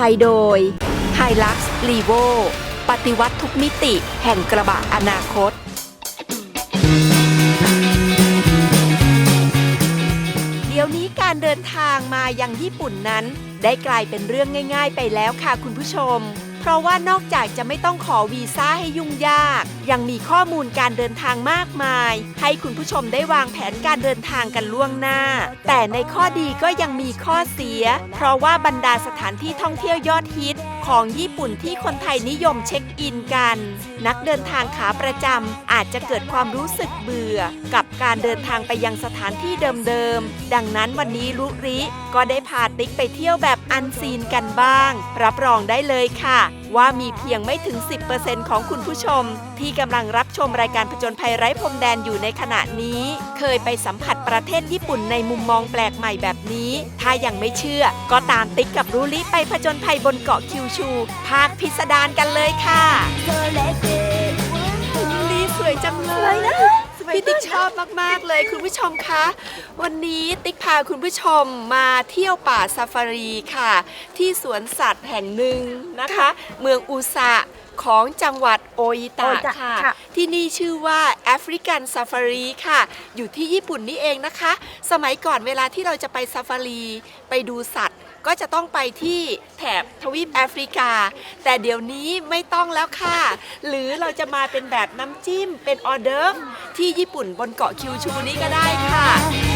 ภัยโดย h i l u x l e v o ปฏิวัติทุกมิติแห่งกระบะอนาคต เดี๋ยวนี้การเดินทางมายังญี่ปุ่นนั้น ได้กลายเป็นเรื่องง่าย ๆ ไปแล้วค่ะคุณผู้ชม เพราะว่านอกจากจะไม่ต้องขอวีซ่าให้ยุ่งยาก ยังมีข้อมูลการเดินทางมากมาย ให้คุณผู้ชมได้วางแผนการเดินทางกันล่วงหน้า แต่ในข้อดีก็ยังมีข้อเสีย เพราะว่าบรรดาสถานที่ท่องเที่ยวยอดฮิตของญี่ปุ่นที่คนไทยนิยมเช็คอินกัน นักเดินทางขาประจำอาจจะเกิดความรู้สึก บื่อกับการเดินทางไปยังสถานที่เดิมๆ ดังนั้นวันนี้ลุริก็ได้พาติ๊กไปเที่ยวแบบอันซีนกันบ้าง รับรองได้เลยค่ะ ว่ามีเพียงไม่ถึง 10%ของคุณผู้ชม ที่กำลังรับชมรายการผจญภัยไร้พรมแดนอยู่ในขณะนี้ เคยไปสัมผัสประเทศญี่ปุ่นในมุมมองแปลกใหม่แบบนี้ ถ้ายังไม่เชื่อ ก็ตามติ๊กกับรูลิไปผจญภัยบนเกาะคิวชูภาคพิสดารกันเลยค่ะรูลิสวยจังเลยนะ พี่ติ๊กชอบมาก ๆ เลยคุณผู้ชมคะ วันนี้ติ๊กพาคุณผู้ชมมาเที่ยวป่าซาฟารีค่ะ ที่สวนสัตว์แห่งหนึ่งนะคะ เมืองอุซะของจังหวัดโออิตะโออิตะค่ะค่ะ ที่นี่ชื่อว่าแอฟริกันซาฟารีค่ะ อยู่ที่ญี่ปุ่นนี่เองนะคะ สมัยก่อนเวลาที่เราจะไปซาฟารีไปดูสัตว์ ก็จะต้องไปที่แถบทวีปแอฟริกา แต่เดี๋ยวนี้ไม่ต้องแล้วค่ะ หรือเราจะมาเป็นแบบน้ำจิ้มเป็นออเดิร์ฟที่ญี่ปุ่นบนเกาะคิวชูนี้ก็ได้ค่ะ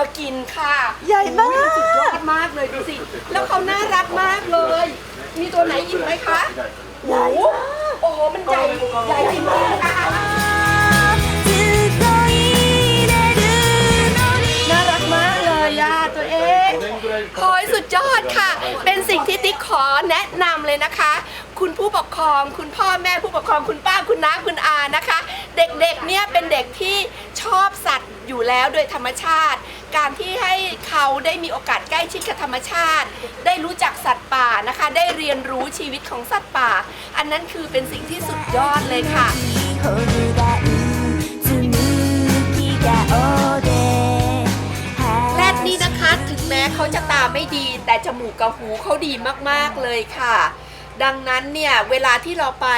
มากินค่ะใหญ่มากสุดยอดมากเลยดูสิ แล้วเขาน่ารักมากเลย มีตัวไหนอีกไหมคะโอ้โหโอ้โหมันใหญ่ใหญ่มากน่ารักมากเลยอะตัวเอง โอยสุดยอดค่ะ เป็นสิ่งที่ติ๊กขอแนะนำเลยนะคะ คุณผู้ปกครอง คุณพ่อแม่ผู้ปกครองคุณป้าคุณน้าคุณอานะคะ เด็กๆเนี่ยเป็นเด็กที่ชอบสัตว์อยู่แล้วโดยธรรมชาติ การที่ให้เขาได้มีโอกาสใกล้ชิดกับธรรมชาติ ได้รู้จักสัตว์ป่านะคะ ได้เรียนรู้ชีวิตของสัตว์ป่า อันนั้นคือเป็นสิ่งที่สุดยอดเลยค่ะแรดนี่นะคะถึงแม้เขาจะตาไม่ดี แต่จมูกกับหูเขาดีมากๆเลยค่ะ ดังนั้นเนี่ยเวลาที่เราไป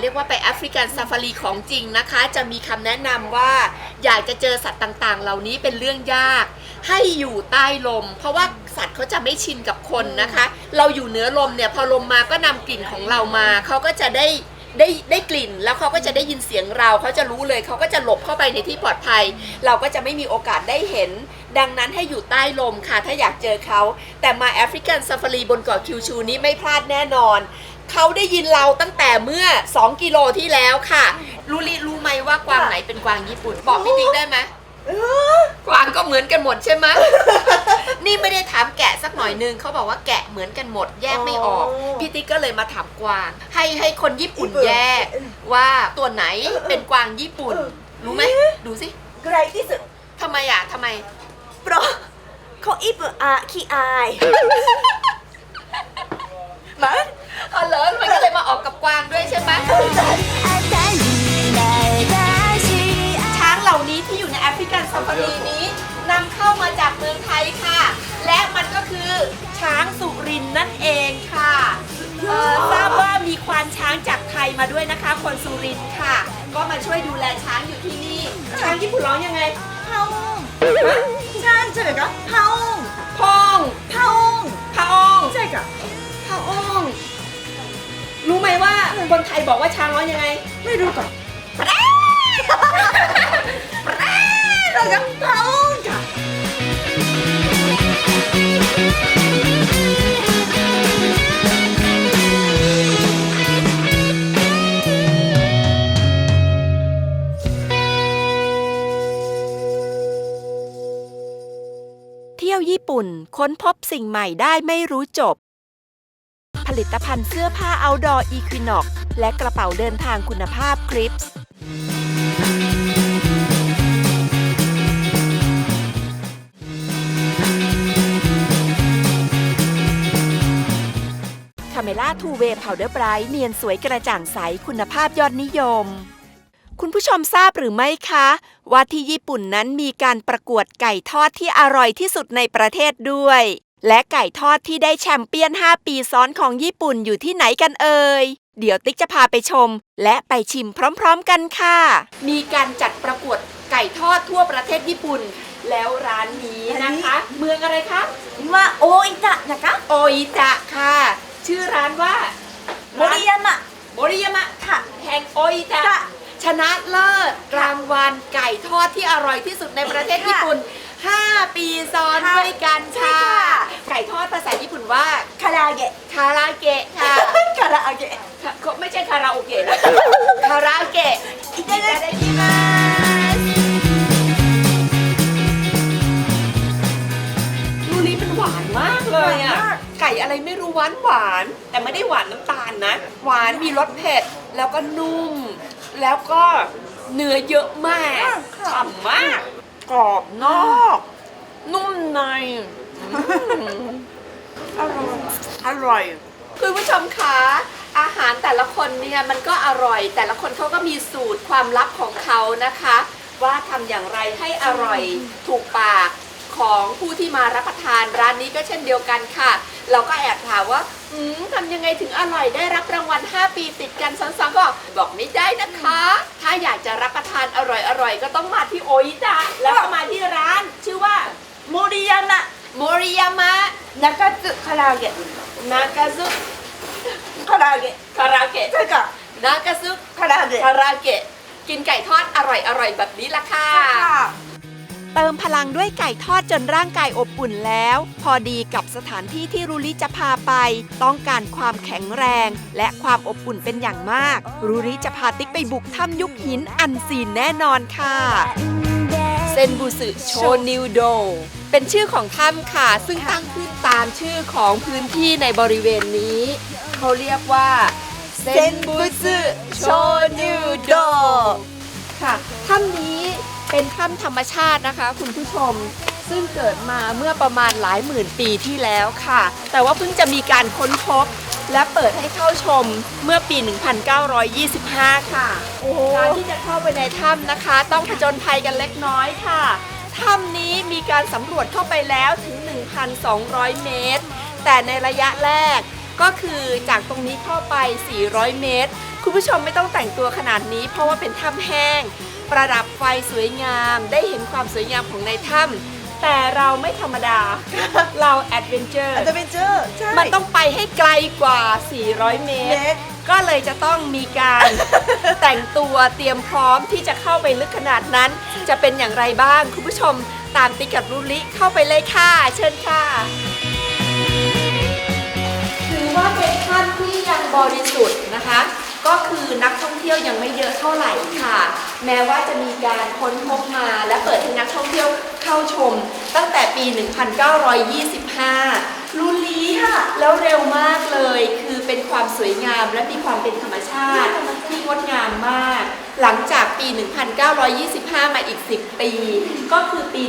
เรียกว่าไปแอฟริกันซาฟารีของจริงนะคะ จะมีคำแนะนำว่าอยากจะเจอสัตว์ต่างๆ เหล่านี้เป็นเรื่องยาก ให้อยู่ใต้ลม เพราะว่าสัตว์เขาจะไม่ชินกับคนนะคะ เราอยู่เหนือลมเนี่ยพอลมมาก็นำกลิ่นของเรามา เขาก็จะได้ได้ได้กลิ่นแล้วเขาก็จะได้ยินเสียงเราเขาจะรู้เลยเขาก็จะหลบเข้าไปในที่ปลอดภัย เราก็จะไม่มีโอกาสได้เห็น ดังนั้นให้อยู่ใต้ลมค่ะ ถ้าอยากเจอเขา แต่มาแอฟริกันซาฟารีบนเกาะคิวชูนี้ไม่พลาดแน่นอน เขาได้ยินเราตั้งแต่เมื่อ 2 กิโลที่แล้วค่ะ รู้ลิรู้ไหมว่ากวางไหนเป็นกวางญี่ปุ่น บอกพี่ติ๊กได้ไหมเออกวางก็เหมือนกันหมดใช่ไหม นี่ไม่ได้ถามแกะสักหน่อยนึงเขาบอกว่าแกะเหมือนกันหมดแยกไม่ออก พี่ติ๊กก็เลยมาถามกวาง ให้ให้คนญี่ปุ่นแยก ว่าตัวไหนเป็นกวางญี่ปุ่น รู้ไหม ดูสิไกลที่สุดทำไมอะทำไม โปรเขาอีเปออาขี้อายมาอ๋อเหรอมันก็เลยมาออกกับกวางด้วยใช่ไหมช้างเหล่านี้ที่อยู่ในแอฟริกันซาฟารีนี้นำเข้ามาจากเมืองไทยค่ะ และมันก็คือช้างสุรินนั่นเองค่ะทราบว่ามีควานช้างจากไทยมาด้วยนะคะ คนสุรินค่ะ ก็มาช่วยดูแลช้างอยู่ที่นี่ ช้างที่ผุดร้องยังไงเฮา องพองพาองพระองค์ใช่ค่ะพระองค์ รู้ไหมว่าคนไทยบอกว่าช้างร้องยังไง ไม่รู้ก่อนแล้วก็พาองค่ะเที่ย ญี่ปุ่น ค้นพบสิ่งใหม่ได้ไม่รู้จบ ผลิตภัณฑ์เสื้อผ้า Outdoor Equinox และกระเป๋าเดินทางคุณภาพ Grips คาเมล่าทูเวย์พาวเดอร์ไบรท์เนียนสวยกระจ่างใสคุณภาพยอดนิยม คุณผู้ชมทราบหรือไม่คะ ว่าที่ญี่ปุ่นนั้นมีการประกวดไก่ทอดที่อร่อยที่สุดในประเทศด้วย และไก่ทอดที่ได้แชมเปี้ยน 5 ปีซ้อนของญี่ปุ่นอยู่ที่ไหนกันเอ่ย เดี๋ยวติ๊กจะพาไปชม และไปชิมพร้อมๆกันค่ะ มีการจัดประกวดไก่ทอดทั่วประเทศญี่ปุ่น แล้วร้านนี้นะคะ เมืองอะไรคะว่าโออิตะนะคะโออิตะค่ะ ชื่อร้านว่าโมริยามะโมริยามะค่ะแห่งโออิตะค่ะ ชนะเลิศรางวัลไก่ทอดที่อร่อยที่สุดในประเทศญี่ปุ่น 5 ปีซ้อนด้วยกันค่ะ ไก่ทอดภาษาญี่ปุ่นว่าคาราเกะคาราเกะค่ะคาราเกะไม่ใช่คาราโอเกะนะคาราเกะอิตาเดกิมาลูนี้มันหวานมากเลยอะไก่อะไรไม่รู้หวานหวาน แต่ไม่ได้หวานน้ำตาลนะ หวานมีรสเผ็ดแล้วก็นุ่ม แล้วก็เนื้อเยอะมากค่ะฉ่ำมาก กรอบนอก นุ่มในอืมอร่อยอร่อยคุณผู้ชมคะอาหารแต่ละคนเนี่ยมันก็อร่อย แต่ละคนเขาก็มีสูตรความลับของเขานะคะ ว่าทำอย่างไรให้อร่อยถูกปาก ของผู้ที่มารับประทานร้านนี้ก็เช่นเดียวกันค่ะ เราก็แอบถามว่าอืมทำยังไงถึงอร่อยได้รับรางวัล 5 ปีติดกันซ้อนๆก็บอกไม่ได้นะคะ ถ้าอยากจะรับประทานอร่อยๆ ก็ต้องมาที่โออิตะแล้วก็มาที่ร้าน ชื่อว่าโมริยามะโมริยามะนากาซึคาราเกะนากาซุคาราเกะคาราเกะใช่ค่ะนากาซุคาราเกะคาราเกะกินไก่ทอดอร่อยๆแบบนี้ละค่ะค่ะ เติมพลังด้วยไก่ทอดจนร่างกายอบอุ่นแล้ว พอดีกับสถานที่ที่รูริจะพาไป ต้องการความแข็งแรง และความอบอุ่นเป็นอย่างมาก รูริจะพาติ๊กไปบุกถ้ำยุคหินอันซีนแน่นอนค่ะเซนบูสึโชนิวโด เป็นชื่อของถ้ำค่ะ ซึ่งตั้งขึ้นตามชื่อของพื้นที่ในบริเวณนี้ เขาเรียกว่าเซนบูสึโชนิวโดค่ะถ้ำนี้ เป็นถ้ำธรรมชาตินะคะ คุณผู้ชม ซึ่งเกิดมาเมื่อประมาณหลายหมื่นปีที่แล้วค่ะ แต่ว่าเพิ่งจะมีการค้นพบ และเปิดให้เข้าชมเมื่อปี 1925 ค่ะการที่จะเข้าไปในถ้ำนะคะ ต้องผจญภัยกันเล็กน้อยค่ะถ้ำนี้มีการสำรวจเข้าไปแล้วถึง 1,200 เมตร แต่ในระยะแรกก็คือจากตรงนี้เข้าไป 400 เมตร คุณผู้ชมไม่ต้องแต่งตัวขนาดนี้ เพราะว่าเป็นถ้ำแห้ง ประดับไฟสวยงาม ได้เห็นความสวยงามของในถ้ำแต่เราไม่ธรรมดา เราแอดเวนเจอร์อาจจะเป็นเจอใช่ มันต้องไปให้ไกลกว่า 400 เมเมตรตร ก็เลยจะต้องมีการ แต่งตัวเตรียมพร้อมที่จะเข้าไปลึกขนาดนั้น จะเป็นอย่างไรบ้าง คุณผู้ชมตามติกกับรุลิเข้าไปเลยค่ะ เชิญค่ะ ถือว่าเป็นท่านที่ยังบริสุทธิ์นะคะ ก็คือนักท่องเที่ยวยังไม่เยอะเท่าไหร่ค่ะ แม้ว่าจะมีการค้นพบมาและเปิดให้นักท่องเที่ยวเข้าชม ตั้งแต่ปี 1925 ลุลีค่ะแล้วเร็วมากเลย คือเป็นความสวยงามและมีความเป็นธรรมชาติ ที่งดงามมาก หลังจากปี 1925 มาอีก 10 ปี ก็คือปี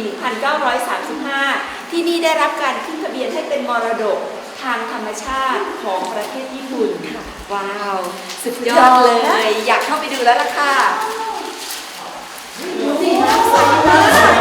1935 ที่นี่ได้รับการขึ้นทะเบียนให้เป็นมรดกทางธรรมชาติของประเทศญี่ปุ่นค่ะ ว้าว สุดยอดเลย อยากเข้าไปดูแล้วล่ะค่ะดูสิน้ำใสมาก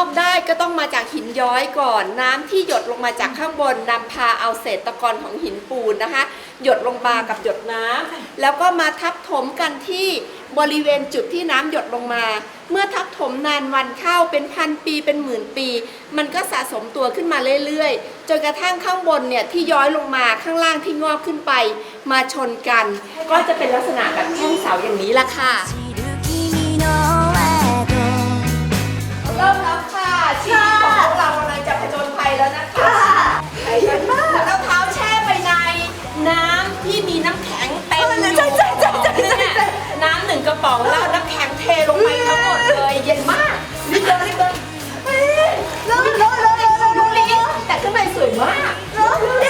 อกได้ก็ต้องมาจากหินย้อยก่อน น้ำที่หยดลงมาจากข้างบนนำพาเอาเศษตะกอนของหินปูนนะคะ หยดลงมากับหยดน้ำแล้วก็มาทับถมกันที่บริเวณจุดที่น้ำหยดลงมา เมื่อทับถมนานวันเข้าเป็นพันปีเป็นหมื่นปี มันก็สะสมตัวขึ้นมาเรื่อยๆ จนกระทั่งข้างบนเนี่ยที่ย้อยลงมาข้างล่างที่งอกขึ้นไป มาชนกัน ก็จะเป็นลักษณะแบบแท่งเสาอย่างนี้ละค่ะ เริ่มแล้วค่ะชีวิตของพวกเรากำลังจะผจญภัยแล้วนะคะใจเย็นมากแล้วเท้าแช่ไปในน้ำที่มีน้ำแข็งเต็มอยู่เนี่ยน้ำหนึ่งกระป๋องแล้วน้ำแข็งเทลงไปทั้งหมดเลยเย็นมากรีบเลยรีบเลยร้อนร้อนร้อนร้อนร้อนดูลิแต่ข้างในสวยมากร้อนเย็น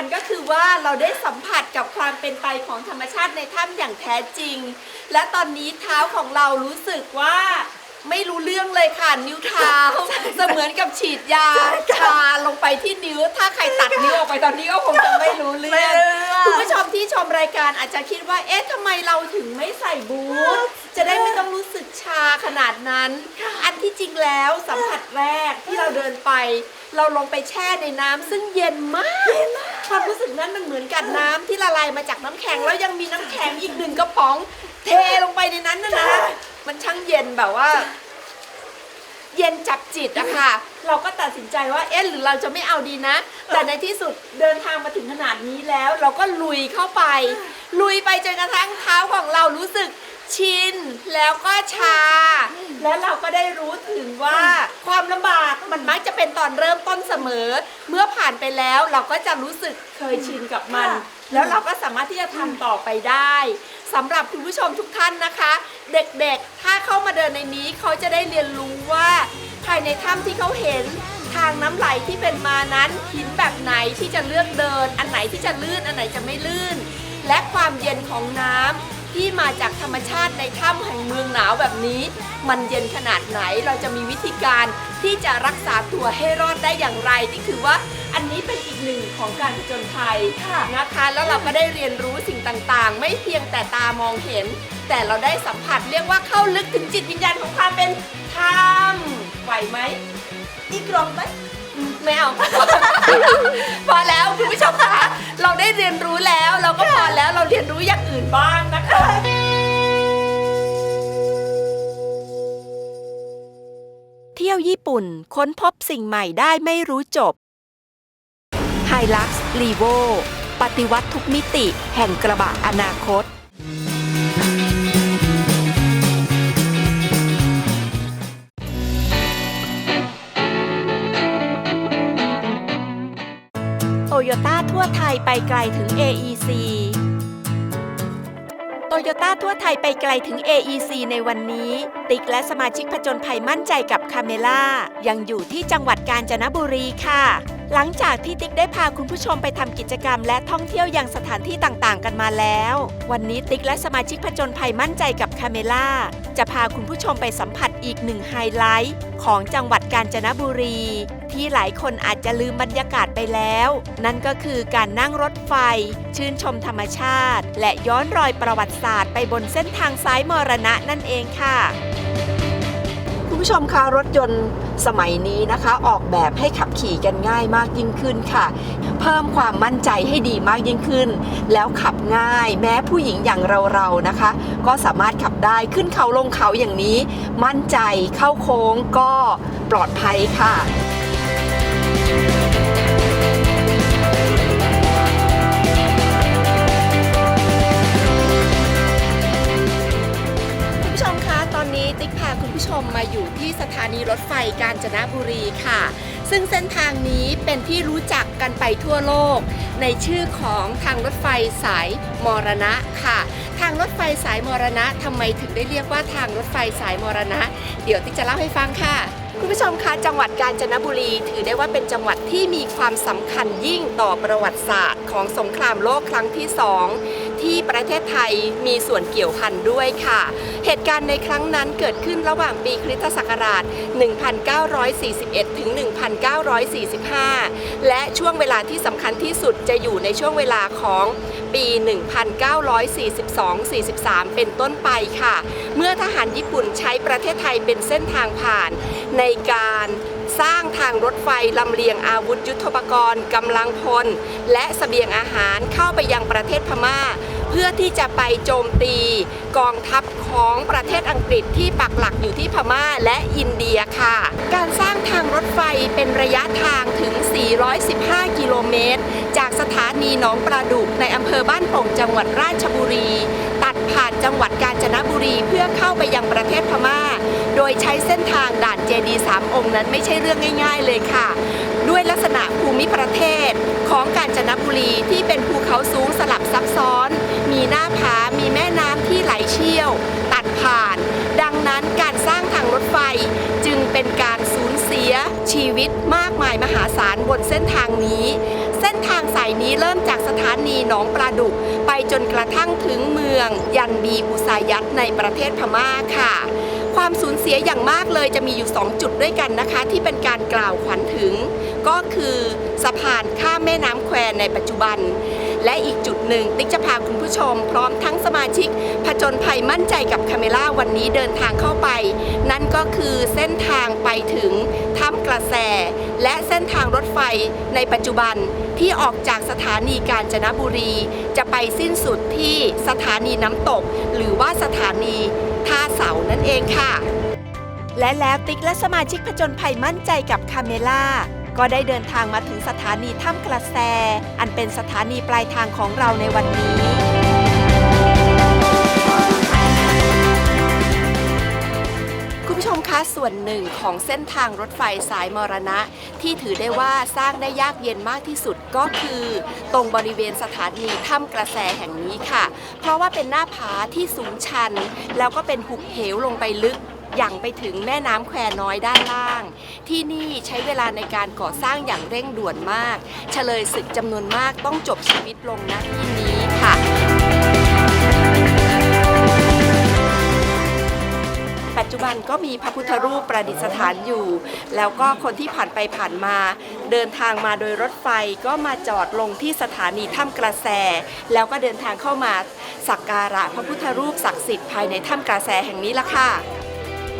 ญก็คือว่าเราได้สัมผัสกับความเป็นไปของธรรมชาติในถ้ำอย่างแท้จริง และตอนนี้เท้าของเรารู้สึกว่า ไม่รู้เรื่องเลยค่ะนิ้วเท้าเสมือนกับฉีดยาชาลงไปที่นิ้ว ถ้าใครตัดนิ้วออกไปตอนนี้ก็คงจะไม่รู้เรื่องคุณผู้ชมที่ชมรายการอาจจะคิดว่า เอ๊ะทำไมเราถึงไม่ใส่บูทจะได้ไม่ต้องรู้สึกชาขนาดนั้น อันที่จริงแล้วสัมผัสแรกที่เราเดินไป เราลงไปแช่ในน้ำซึ่งเย็นมากความรู้สึกนั้นมันเหมือนกับน้ำที่ละลายมาจากน้ำแข็งแล้วยังมีน้ำแข็งอีกหนึ่งกระป๋อง เทลงไปในนั้นนะนะ มันช่างเย็นแบบว่า เย็นจับจิตอะค่ะ เราก็ตัดสินใจว่าเอ๊ะหรือเราจะไม่เอาดีนะ แต่ในที่สุดเดินทางมาถึงขนาดนี้แล้ว เราก็ลุยเข้าไป ลุยไปจนกระทั่งเท้าของเรารู้สึกชินแล้วก็ชา และเราก็ได้รู้ถึงว่าความลำบากมันมักจะเป็นตอนเริ่มต้นเสมอ เมื่อผ่านไปแล้วเราก็จะรู้สึกเคยชินกับมัน แล้วเราก็สามารถที่จะทำต่อไปได้สำหรับคุณผู้ชมทุกท่านนะคะ เด็กๆ ถ้าเข้ามาเดินในนี้เขาจะได้เรียนรู้ว่าภายในถ้ำที่เขาเห็น ทางน้ำไหลที่เป็นมานั้นหินแบบไหนที่จะเลือกเดิน อันไหนที่จะลื่นอันไหนจะไม่ลื่น และความเย็นของน้ำ ที่มาจากธรรมชาติในถ้ำแห่งเมืองหนาวแบบนี้ มันเย็นขนาดไหนเราจะมีวิธีการที่จะรักษาตัวให้รอดได้อย่างไรนี่คือว่าอันนี้เป็นอีกหนึ่งของการผจญภัยนะคะ แล้วเราก็ได้เรียนรู้สิ่งต่างๆ ไม่เพียงแต่ตามองเห็น แต่เราได้สัมผัสเรียกว่าเข้าลึกถึงจิตวิญญาณของความเป็นถ้ำไหวไหมอีกกล่องไหม ไม่เอา พอแล้วคุณผู้ชมคะเราได้เรียนรู้แล้ว เราก็พอแล้วเราเรียนรู้อย่างอื่นบ้างนะคะที่ที่ยวญี่ปุ่นค้นพบสิ่งใหม่ได้ไม่รู้จบ h i l u x l e v o ปฏิวัติทุกมิติแห่งกระบะอนาคต โตโยต้าทั่วไทยไปไกลถึง AEC โตโยต้าทั่วไทยไปไกลถึง AEC ในวันนี้ ติ๊กและสมาชิกผจญภัยมั่นใจกับคาเมล่ายังอยู่ที่จังหวัดกาญจนบุรีค่ะ หลังจากที่ติ๊กได้พาคุณผู้ชมไปทำกิจกรรมและท่องเที่ยวยังสถานที่ต่างๆ กันมาแล้ว วันนี้ติ๊กและสมาชิกผจญภัยมั่นใจกับคาเมล่าจะพาคุณผู้ชมไปสัมผัสอีกหนึ่งไฮไลท์ของจังหวัดกาญจนบุรี ที่หลายคนอาจจะลืมบรรยากาศไปแล้ว นั่นก็คือการนั่งรถไฟ ชื่นชมธรรมชาติ และย้อนรอยประวัติศาสตร์ไปบนเส้นทางซ้ายมรณะนั่นเองค่ะคุณผู้ชมคะรถยนต์สมัยนี้นะคะ ออกแบบให้ขับขี่กันง่ายมากยิ่งขึ้นค่ะ เพิ่มความมั่นใจให้ดีมากยิ่งขึ้น แล้วขับง่ายแม้ผู้หญิงอย่างเราๆนะคะ ก็สามารถขับได้ขึ้นเขาลงเขาอย่างนี้ มั่นใจเข้าโค้งก็ปลอดภัยค่ะานีรถไฟกาญจนบุรีค่ะ ซึ่งเส้นทางนี้เป็นที่รู้จักกันไปทั่วโลก ในชื่อของทางรถไฟสายมรณะค่ะ ทางรถไฟสายมรณะทำไมถึงได้เรียกว่าทางรถไฟสายมรณะ เดี๋ยวติ๊กจะเล่าให้ฟังค่ะคุณผู้ชมคะจังหวัดกาญจนบุรีถือได้ว่าเป็นจังหวัดที่มีความสำคัญยิ่งต่อประวัติศาสตร์ของสงครามโลกครั้งที่สอง ที่ประเทศไทยมีส่วนเกี่ยวพันด้วยค่ะ เหตุการณ์ในครั้งนั้นเกิดขึ้นระหว่างปีคริสตศักราช 1941 ถึง 1945 และช่วงเวลาที่สำคัญที่สุดจะอยู่ในช่วงเวลาของปี 1942-43 เป็นต้นไปค่ะ เมื่อทหารญี่ปุ่นใช้ประเทศไทยเป็นเส้นทางผ่านในการ สร้างทางรถไฟลำเลียงอาวุธยุทโธปกรณ์กำลังพล และเสบียงอาหารเข้าไปยังประเทศพม่า เพื่อที่จะไปโจมตีกองทัพของประเทศอังกฤษที่ปักหลักอยู่ที่พม่าและอินเดียค่ะ การสร้างทางรถไฟเป็นระยะทางถึง 415 กิโลเมตร จากสถานีหนองปลาดุกในอำเภอบ้านโป่งจังหวัดราชบุรี ตัดผ่านจังหวัดกาญจนบุรีเพื่อเข้าไปยังประเทศพม่า โดยใช้เส้นทางด่านเจดีสามองค์นั้นไม่ใช่เรื่องง่าย ๆเลยค่ะ ด้วยลักษณะภูมิประเทศของกาญจนบุรีที่เป็นภูเขาสูงสลับซับซ้อน มีหน้าผา มีแม่น้ำที่ไหลเชี่ยว ตัดผ่าน ดังนั้นการสร้างทางรถไฟจึงเป็นการสูญเสียชีวิตมากมายมหาศาลบนเส้นทางนี้ เส้นทางสายนี้เริ่มจากสถานีหนองปลาดุก ไปจนกระทั่งถึงเมืองยันบีอุสายัตในประเทศพม่าค่ะ ความสูญเสียอย่างมากเลยจะมีอยู่ 2 จุดด้วยกันนะคะ ที่เป็นการกล่าวขวัญถึง ก็คือสะพานข้ามแม่น้ำแควในปัจจุบัน และอีกจุดหนึ่งติ๊กจะพาคุณผู้ชม พร้อมทั้งสมาชิกผจญภัยมั่นใจกับคาเมล่าวันนี้เดินทางเข้าไป นั่นก็คือเส้นทางไปถึงถ้ำกระแส และเส้นทางรถไฟในปัจจุบันที่ออกจากสถานีกาญจนบุรี จะไปสิ้นสุดที่สถานีน้ำตก หรือว่าสถานี ท่าเสานั่นเองค่ะ และแล้วติ๊กและสมาชิกผจญภัยมั่นใจกับคาเมล่าก็ได้เดินทางมาถึงสถานีถ้ำกระแส อันเป็นสถานีปลายทางของเราในวันนี้ ผู้ชมคะส่วนหนึ่งของเส้นทางรถไฟสายมรณะ ที่ถือได้ว่าสร้างได้ยากเย็นมากที่สุดก็คือ ตรงบริเวณสถานีถ้ำกระแสแห่งนี้ค่ะ เพราะว่าเป็นหน้าผาที่สูงชัน แล้วก็เป็นหุบเหวลงไปลึกอย่างไปถึงแม่น้ำแควน้อยด้านล่าง ที่นี่ใช้เวลาในการก่อสร้างอย่างเร่งด่วนมาก เฉลยศึกจำนวนมากต้องจบชีวิตลงณที่นี้ค่ะันก็มีพระพุทธรูปประดิษฐานอยู่ แล้วก็คนที่ผ่านไปผ่านมา เดินทางมาโดยรถไฟก็มาจอดลงที่สถานีถ้ำกระแส แล้วก็เดินทางเข้ามาสักการะพระพุทธรูปศักดิ์สิทธิ์ภายในถ้ำกระแสแห่งนี้ละค่ะ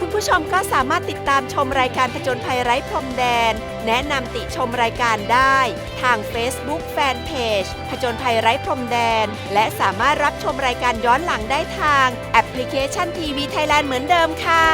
คุณผู้ชมก็สามารถติดตามชมรายการผจญภัยไร้พรมแดน แนะนำติชมรายการได้ ทาง Facebook Fanpage ผจญภัยไร้พรมแดน และสามารถรับชมรายการย้อนหลังได้ทางแอปพลิเคชันทีวีไทยแลนด์เหมือนเดิมค่ะ